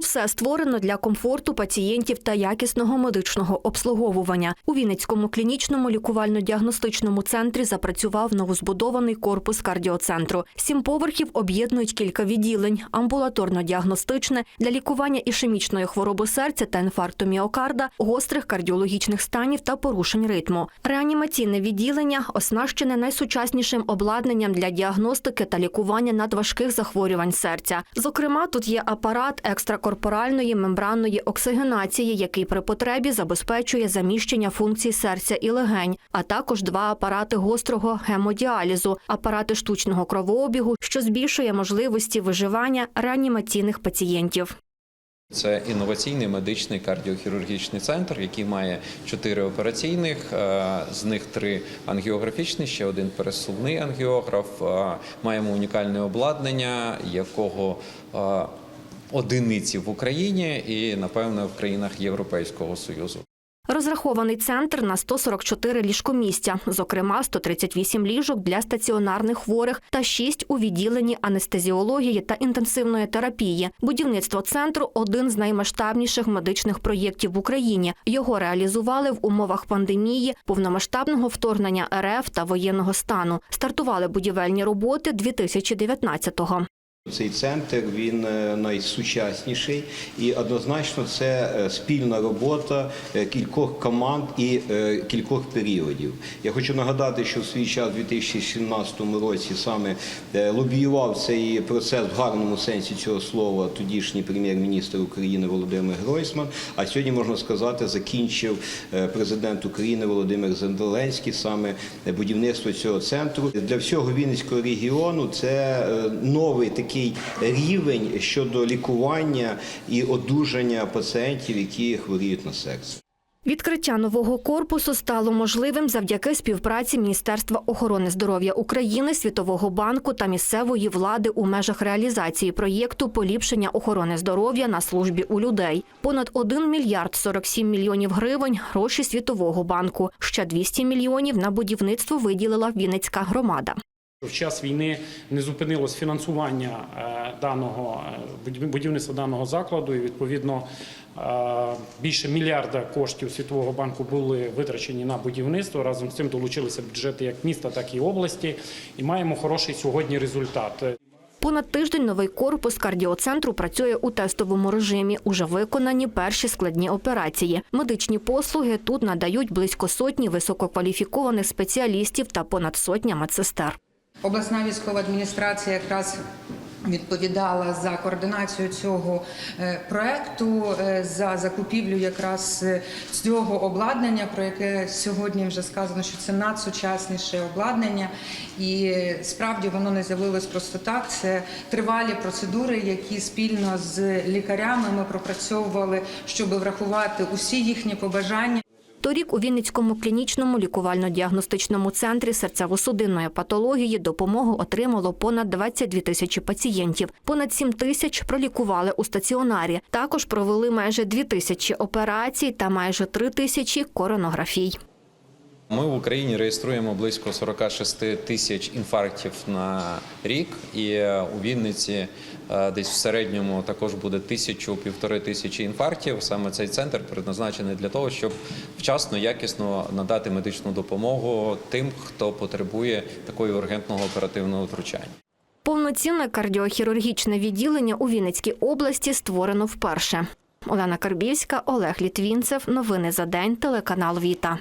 Все створено для комфорту пацієнтів та якісного медичного обслуговування. У Вінницькому клінічному лікувально-діагностичному центрі запрацював новозбудований корпус кардіоцентру. Сім поверхів об'єднують кілька відділень: амбулаторно-діагностичне для лікування ішемічної хвороби серця та інфаркту міокарда, гострих кардіологічних станів та порушень ритму. Реанімаційне відділення оснащене найсучаснішим обладнанням для діагностики та лікування надважких захворювань серця. Зокрема, тут є апарат екстракорпоральної мембранної оксигенації, який при потребі забезпечує заміщення функцій серця і легень, а також два апарати гострого гемодіалізу, апарати штучного кровообігу, що збільшує можливості виживання реанімаційних пацієнтів. Це інноваційний медичний кардіохірургічний центр, який має чотири операційних, е, з них три ангіографічні, ще один пересувний ангіограф. Е, Маємо унікальне обладнання, якого е, одиниці в Україні і, напевно, в країнах Європейського Союзу. Розрахований центр на 144 ліжкомістя, зокрема 138 ліжок для стаціонарних хворих та 6 у відділенні анестезіології та інтенсивної терапії. Будівництво центру один з наймасштабніших медичних проєктів в Україні. Його реалізували в умовах пандемії, повномасштабного вторгнення РФ та воєнного стану. Стартували будівельні роботи 2019-го. Цей центр він е, найсучасніший і однозначно це е, спільна робота е, кількох команд і кількох періодів. Я хочу нагадати, що в свій час, у 2017 році, саме лобіював цей процес в гарному сенсі цього слова тодішній прем'єр-міністр України Володимир Гройсман. А сьогодні можна сказати, закінчив президент України Володимир Зеленський саме будівництво цього центру для всього Вінницького регіону. Це новий такий рівень щодо лікування і одужання пацієнтів, які хворіють на серце. Відкриття нового корпусу стало можливим завдяки співпраці Міністерства охорони здоров'я України, Світового банку та місцевої влади у межах реалізації проєкту поліпшення охорони здоров'я на службі у людей. Понад 1 мільярд 47 мільйонів гривень – гроші Світового банку. Ще 200 мільйонів на будівництво виділила Вінницька громада. В час війни не зупинилось фінансування е, даного е, будівництва даного закладу, і відповідно е, більше мільярда коштів Світового банку були витрачені на будівництво. Разом з цим долучилися бюджети як міста, так і області. І маємо хороший сьогодні результат. Понад тиждень новий корпус кардіоцентру працює у тестовому режимі. Уже виконані перші складні операції. Медичні послуги тут надають близько сотні висококваліфікованих спеціалістів та понад сотня медсестер. Обласна військова адміністрація якраз відповідала за координацію цього е, проекту, е, за закупівлю якраз е, цього обладнання, про яке сьогодні вже сказано, що це надсучасніше обладнання, і справді воно не з'явилось просто так. Це тривалі процедури, які спільно з лікарями ми пропрацьовували, щоб врахувати усі їхні побажання. Торік у Вінницькому клінічному лікувально-діагностичному центрі серцево-судинної патології допомогу отримало понад 22 тисячі пацієнтів. Понад 7 тисяч пролікували у стаціонарі. Також провели майже 2 тисячі операцій та майже 3 тисячі коронографій. Ми в Україні реєструємо близько 46 тисяч інфарктів на рік, і е, у Вінниці е, десь в середньому також буде тисячу півтори тисячі інфарктів. Саме цей центр предназначений для того, щоб вчасно, якісно надати медичну допомогу тим, хто потребує такої ургентного оперативного втручання. Повноцінне кардіохірургічне відділення у Вінницькій області створено вперше. Олена Карбівська, Олег Літвінцев. Новини за день. Телеканал Віта.